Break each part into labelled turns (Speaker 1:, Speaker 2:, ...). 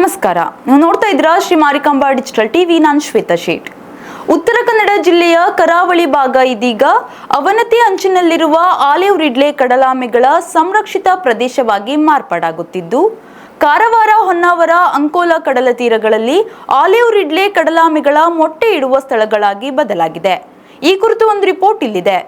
Speaker 1: ನಮಸ್ಕಾರ. ನೀವು ನೋಡ್ತಾ ಇದ್ರ ಶ್ರೀ ಮಾರಿಕಾಂಬಾ ಡಿಜಿಟಲ್ ಟಿವಿ. ನಾನು ಶ್ವೇತಾ ಶೇಟ್. ಉತ್ತರ ಕನ್ನಡ ಜಿಲ್ಲೆಯ ಕರಾವಳಿ ಭಾಗ ಇದೀಗ ಅವನತಿ ಅಂಚಿನಲ್ಲಿರುವ ಆಲಿವ್ ರಿಡ್ಲೆ ಕಡಲಾಮೆಗಳ ಸಂರಕ್ಷಿತ ಪ್ರದೇಶವಾಗಿ ಮಾರ್ಪಾಡಾಗುತ್ತಿದ್ದು, ಕಾರವಾರ, ಹೊನ್ನಾವರ, ಅಂಕೋಲ ಕಡಲ ತೀರಗಳಲ್ಲಿ ಆಲಿವ್ ರಿಡ್ಲೆ ಕಡಲಾಮೆಗಳ ಮೊಟ್ಟೆ ಇಡುವ ಸ್ಥಳಗಳಾಗಿ ಬದಲಾಗಿದೆ. ಈ ಕುರಿತು ಒಂದು ರಿಪೋರ್ಟ್ ಇಲ್ಲಿದೆ.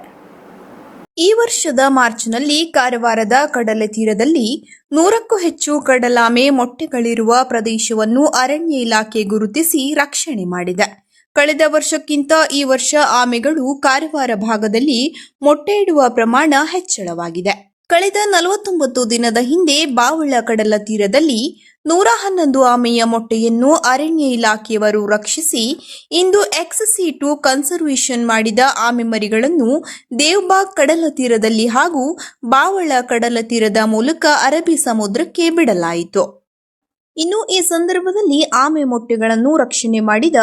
Speaker 2: ಈ ವರ್ಷದ ಮಾರ್ಚ್ನಲ್ಲಿ ಕಾರವಾರದ ಕಡಲ ತೀರದಲ್ಲಿ ನೂರಕ್ಕೂ ಹೆಚ್ಚು ಕಡಲಾಮೆ ಮೊಟ್ಟೆಗಳಿರುವ ಪ್ರದೇಶವನ್ನು ಅರಣ್ಯ ಇಲಾಖೆ ಗುರುತಿಸಿ ರಕ್ಷಣೆ ಮಾಡಿದೆ. ಕಳೆದ ವರ್ಷಕ್ಕಿಂತ ಈ ವರ್ಷ ಆಮೆಗಳು ಕಾರವಾರ ಭಾಗದಲ್ಲಿ ಮೊಟ್ಟೆ ಇಡುವ ಪ್ರಮಾಣ ಹೆಚ್ಚಳವಾಗಿದೆ. ಕಳೆದ ನಲವತ್ತೊಂಬತ್ತು ದಿನದ ಹಿಂದೆ ಬಾವಳ ಕಡಲ ತೀರದಲ್ಲಿ ನೂರ ಹನ್ನೊಂದು ಆಮೆಯ ಮೊಟ್ಟೆಯನ್ನು ಅರಣ್ಯ ಇಲಾಖೆಯವರು ರಕ್ಷಿಸಿ, ಇಂದು ಎಕ್ಸ್ಸಿ ಟು ಕನ್ಸರ್ವೇಷನ್ ಮಾಡಿದ ಆಮೆ ಮರಿಗಳನ್ನು ದೇವ್ಬಾಗ್ ಕಡಲ ತೀರದಲ್ಲಿ ಹಾಗೂ ಬಾವಳ ಕಡಲ ತೀರದ ಮೂಲಕ ಅರಬ್ಬಿ ಸಮುದ್ರಕ್ಕೆ ಬಿಡಲಾಯಿತು. ಇನ್ನು ಈ ಸಂದರ್ಭದಲ್ಲಿ ಆಮೆ ಮೊಟ್ಟೆಗಳನ್ನು ರಕ್ಷಣೆ ಮಾಡಿದ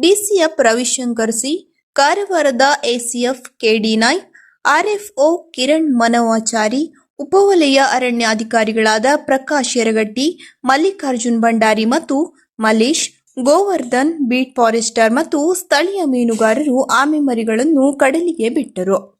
Speaker 2: ಡಿಸಿಎಫ್ ರವಿಶಂಕರ್ ಸಿ, ಕಾರವಾರದ ACF KD RFO Kiran Manavachari ಉಪವಲಯ ಅರಣ್ಯಾಧಿಕಾರಿಗಳಾದ ಪ್ರಕಾಶ್ ಯರಗಟ್ಟಿ, ಮಲ್ಲಿಕಾರ್ಜುನ್ ಭಂಡಾರಿ ಮತ್ತು ಮಲೇಶ್, ಗೋವರ್ಧನ್ ಬೀಟ್ ಫಾರೆಸ್ಟರ್ ಮತ್ತು ಸ್ಥಳೀಯ ಮೀನುಗಾರರು ಆಮೆ ಮರಿಗಳನ್ನು ಕಡಲಿಗೆ ಬಿಟ್ಟರು.